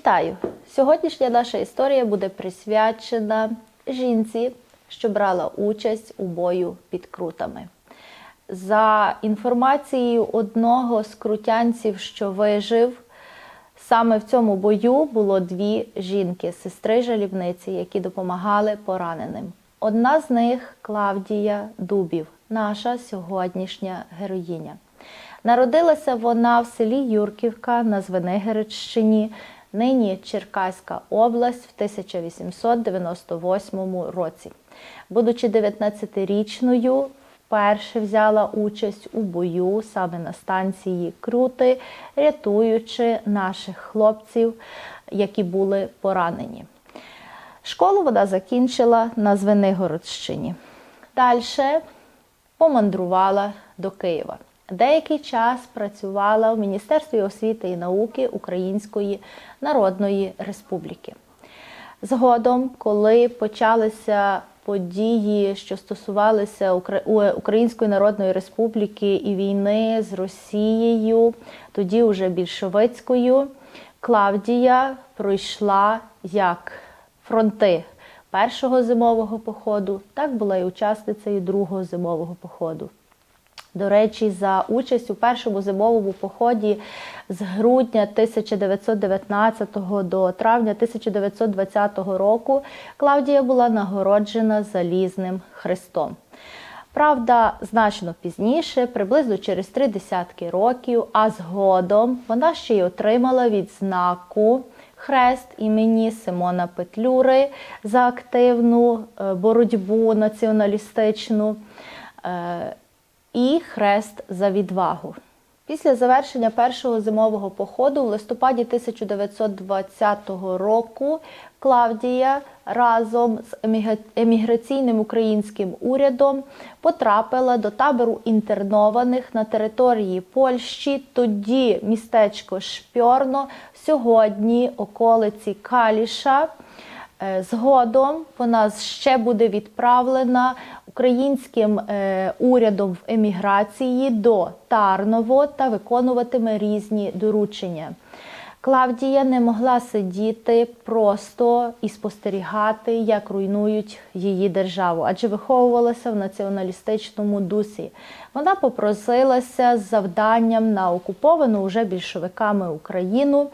Вітаю! Сьогоднішня наша історія буде присвячена жінці, що брала участь у бою під крутами. За інформацією одного з крутянців, що вижив, саме в цьому бою було дві жінки, сестри жалібниці, які допомагали пораненим. Одна з них Клавдія Дубів, наша сьогоднішня героїня. Народилася вона в селі Юрківка на Звенигородщині, нині Черкаська область в 1898 році. Будучи 19-річною, вперше взяла участь у бою саме на станції Крути, рятуючи наших хлопців, які були поранені. Школу вона закінчила на Звенигородщині. Далі помандрувала до Києва. Деякий час працювала в Міністерстві освіти і науки Української Народної Республіки. Згодом, коли почалися події, що стосувалися Української Народної Республіки і війни з Росією, тоді вже більшовицькою, Клавдія пройшла як фронти першого зимового походу, так була і учасницею другого зимового походу. До речі, за участь у першому зимовому поході з грудня 1919 до травня 1920 року Клавдія була нагороджена залізним хрестом. Правда, значно пізніше, приблизно через три десятки років, а згодом вона ще й отримала відзнаку хрест імені Симона Петлюри за активну е, боротьбу націоналістичну е, і хрест за відвагу. Після завершення першого зимового походу в листопаді 1920 року Клавдія разом з еміграційним українським урядом потрапила до табору інтернованих на території Польщі, тоді містечко Шпьорно, сьогодні околиці Каліша. Е, Згодом вона ще буде відправлена українським е, урядом в еміграції до Тарново та виконуватиме різні доручення. Клавдія не могла сидіти просто і спостерігати, як руйнують її державу, адже виховувалася в націоналістичному дусі. Вона попросилася з завданням на окуповану уже більшовиками Україну.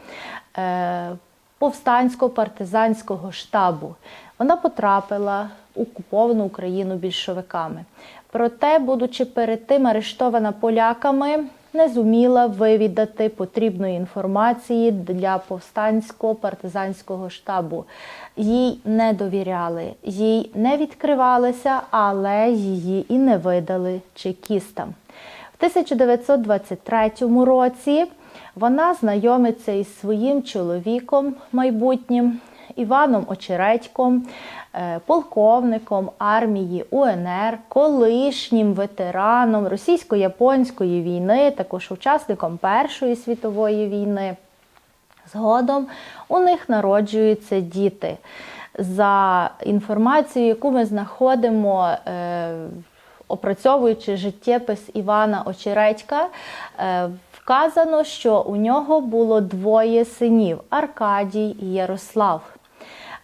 Повстансько-партизанського штабу. Вона потрапила в окуповану Україну більшовиками. Проте, будучи перед тим арештована поляками, не зуміла вивідати потрібної інформації для повстансько-партизанського штабу. Їй не довіряли, їй не відкривалися, але її і не видали чекістам. В 1923 році вона знайомиться із своїм чоловіком майбутнім Іваном Очередьком, е, полковником армії УНР, колишнім ветераном російсько-японської війни, також учасником Першої світової війни. Згодом у них народжуються діти. За інформацією, яку ми знаходимо, е, опрацьовуючи життєпис Івана Очередька, е, вказано, що у нього було двоє синів Аркадій і Ярослав.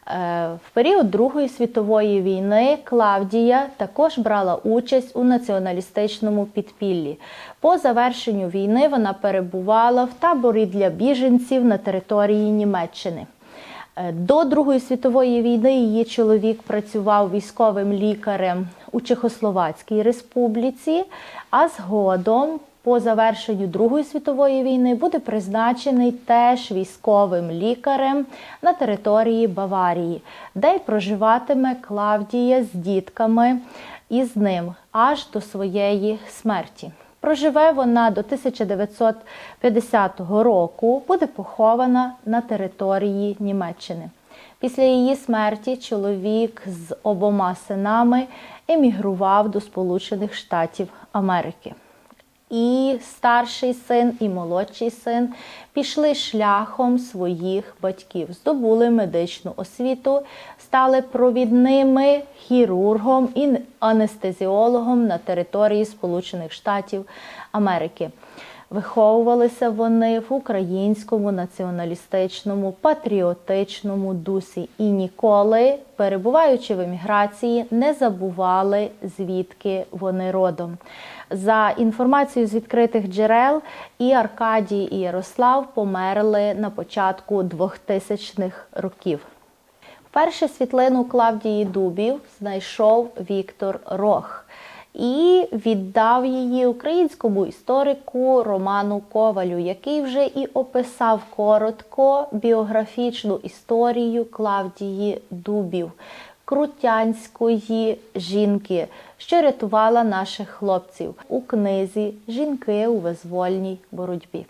Е, В період Другої світової війни Клавдія також брала участь у націоналістичному підпіллі. По завершенню війни вона перебувала в таборі для біженців на території Німеччини. Е, До Другої світової війни її чоловік працював військовим лікарем у Чехословацькій республіці, а згодом, по завершенню Другої світової війни, буде призначений теж військовим лікарем на території Баварії, де й проживатиме Клавдія з дітками і з ним аж до своєї смерті. Проживе вона до 1950 року, буде похована на території Німеччини. Після її смерті чоловік з обома синами емігрував до Сполучених Штатів Америки. І старший син, і молодший син пішли шляхом своїх батьків, здобули медичну освіту, стали провідними хірургом і анестезіологом на території Сполучених Штатів Америки. Виховувалися вони в українському націоналістичному патріотичному дусі і ніколи, перебуваючи в еміграції, не забували звідки вони родом. За інформацією з відкритих джерел, і Аркадій, і Ярослав померли на початку 2000-х років. Першу світлину Клавдії Дубів знайшов Віктор Рох і віддав її українському історику Роману Ковалю, який вже і описав коротко біографічну історію Клавдії Дубів, крутянської жінки, що рятувала наших хлопців у книзі Жінки у визвольній боротьбі.